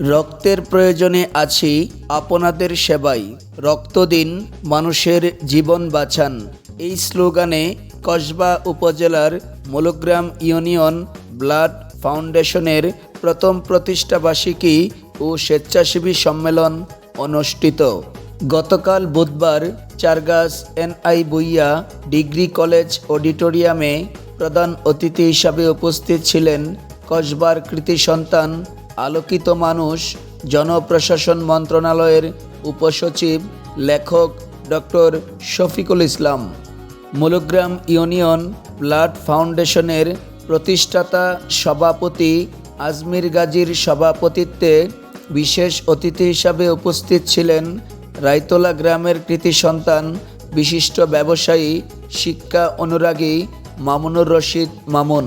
রক্তের প্রয়োজনে আছি, আপনাদের সেবায় রক্ত দিন মানুষের জীবন বাঁচান। এই স্লোগানে কসবা উপজেলার মূলগ্রাম ইউনিয়ন ব্লাড ফাউন্ডেশনের প্রথম প্রতিষ্ঠাবার্ষিকী ও স্বেচ্ছাসেবী সম্মেলন অনুষ্ঠিত। গতকাল বুধবার Chargachh NI Bhuiya degree college অডিটোরিয়ামে প্রধান অতিথি হিসাবে উপস্থিত ছিলেন কসবার কৃতি সন্তান আলোকিত মানুষ, জনপ্রশাসন মন্ত্রণালয়ের উপসচিব, লেখক doctor Shafiqul Islam. Mulgram union blood ফাউন্ডেশনের প্রতিষ্ঠাতা সভাপতি আজমির গাজীর সভাপতিত্বে বিশেষ অতিথি হিসাবে উপস্থিত ছিলেন রায়তলা গ্রামের কৃতি সন্তান, বিশিষ্ট ব্যবসায়ী, শিক্ষা অনুরাগী মামুনুর রশিদ মামুন।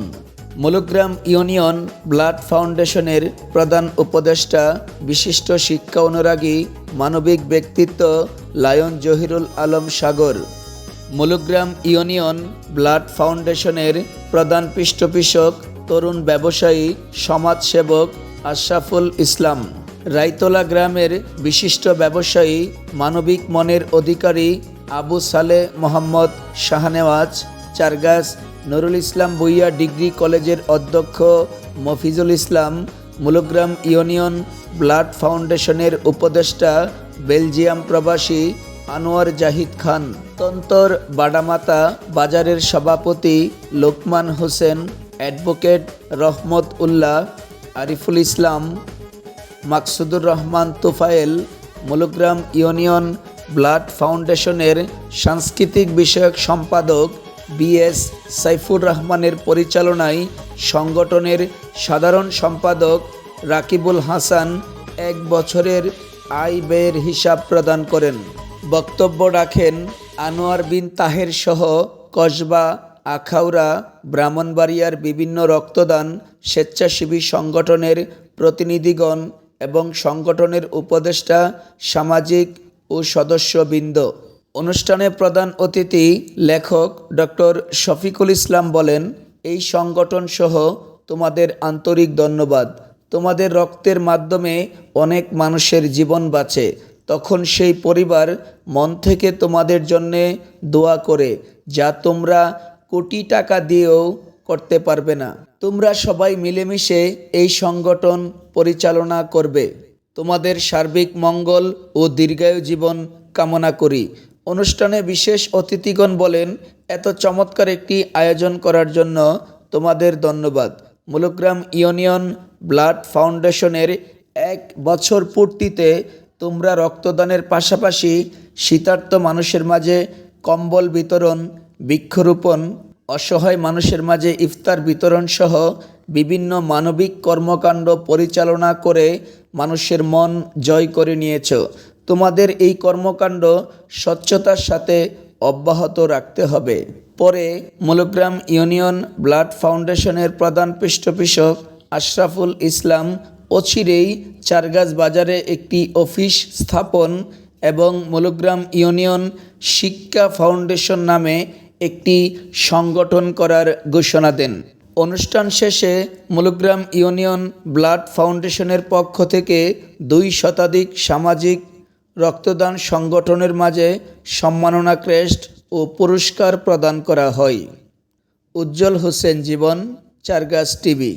মূলগ্রাম ইউনিয়ন ব্লাড ফাউন্ডেশনের প্রধান উপদেষ্টা, বিশিষ্ট শিক্ষা অনুরাগী, মানবিক ব্যক্তিত্ব lion Zahirul Alam Sagar. Mulgram union blood ফাউন্ডেশনের প্রধান পৃষ্ঠপোষক, তরুণ ব্যবসায়ী, সমাজসেবক আশরাফুল ইসলাম। রায়তলা গ্রামের বিশিষ্ট ব্যবসায়ী, মানবিক মনের অধিকারী আবু সালে মোহাম্মদ শাহনেওয়াজ, চারগাছ নুরুল ইসলাম বইয়া ডিগ্রি কলেজের অধ্যক্ষ মফিজুল ইসলাম, মূলগ্রাম ইউনিয়ন ব্লাড ফাউন্ডেশনের উপদেষ্টা, বেলজিয়াম প্রবাসী আনোয়ার জাহিদ খান। তন্তর বাডামাতা বাজারের সভাপতি Lokman Hossain, advocate Rahmat Ullah, Ariful Islam, Maksudur Rahman Tofael, Mulgram union blood ফাউন্ডেশনের সাংস্কৃতিক বিষয়ক সম্পাদক বিএস সাইফুর রহমানের পরিচালনায় সংগঠনের সাধারণ সম্পাদক রাকিবুল হাসান এক বছরের আয় ব্যয়ের হিসাব প্রদান করেন। বক্তব্য রাখেন আনোয়ার বিন তাহের সহ কসবা, আখাউড়া, ব্রাহ্মণবাড়িয়ার বিভিন্ন রক্তদান স্বেচ্ছাসেবী সংগঠনের প্রতিনিধিগণ এবং সংগঠনের উপদেষ্টা, সামাজিক ও সদস্যবৃন্দ। অনুষ্ঠানে প্রধান অতিথি লেখক ডক্টর শফিকুল ইসলাম বলেন, এই সংগঠন সহ তোমাদের আন্তরিক ধন্যবাদ। তোমাদের রক্তের মাধ্যমে অনেক মানুষের জীবন বাঁচে। তখন সেই পরিবার মন থেকে তোমাদের জন্যে দোয়া করে, যা তোমরা কোটি টাকা দিয়েও করতে পারবে না। তোমরা সবাই মিলেমিশে এই সংগঠন পরিচালনা করবে। তোমাদের সার্বিক মঙ্গল ও দীর্ঘায়ু জীবন কামনা করি। অনুষ্ঠানে বিশেষ অতিথিগণ বলেন, এত চমৎকার একটি আয়োজন করার জন্য তোমাদের ধন্যবাদ। মুলুগ্রাম ইউনিয়ন ব্লাড ফাউন্ডেশনের এক বছর পূর্তিতে তোমরা রক্তদানের পাশাপাশি শীতার্ত মানুষের মাঝে কম্বল বিতরণ, বৃক্ষরোপণ, অসহায় মানুষের মাঝে ইফতার বিতরণ সহ বিভিন্ন মানবিক কর্মকাণ্ড পরিচালনা করে মানুষের মন জয় করে নিয়েছ। তোমাদের এই কর্মকাণ্ড স্বচ্ছতার সাথে অব্যাহত রাখতে হবে। পরে মূলগ্রাম ইউনিয়ন ব্লাড ফাউন্ডেশনের প্রধান পৃষ্ঠপোষক আশরাফুল ইসলাম অচিরেই চারগাছ বাজারে একটি অফিস স্থাপন এবং মূলগ্রাম ইউনিয়ন শিক্ষা ফাউন্ডেশন নামে একটি সংগঠন করার ঘোষণা দেন। অনুষ্ঠান শেষে মূলগ্রাম ইউনিয়ন ব্লাড ফাউন্ডেশনের পক্ষ থেকে দুই শতাধিক সামাজিক রক্তদান সংগঠনের মাঝে সম্মাননা ক্রেস্ট ও পুরস্কার প্রদান করা হয়। উজ্জ্বল হোসেন জীবন, চারগাছ টিভি।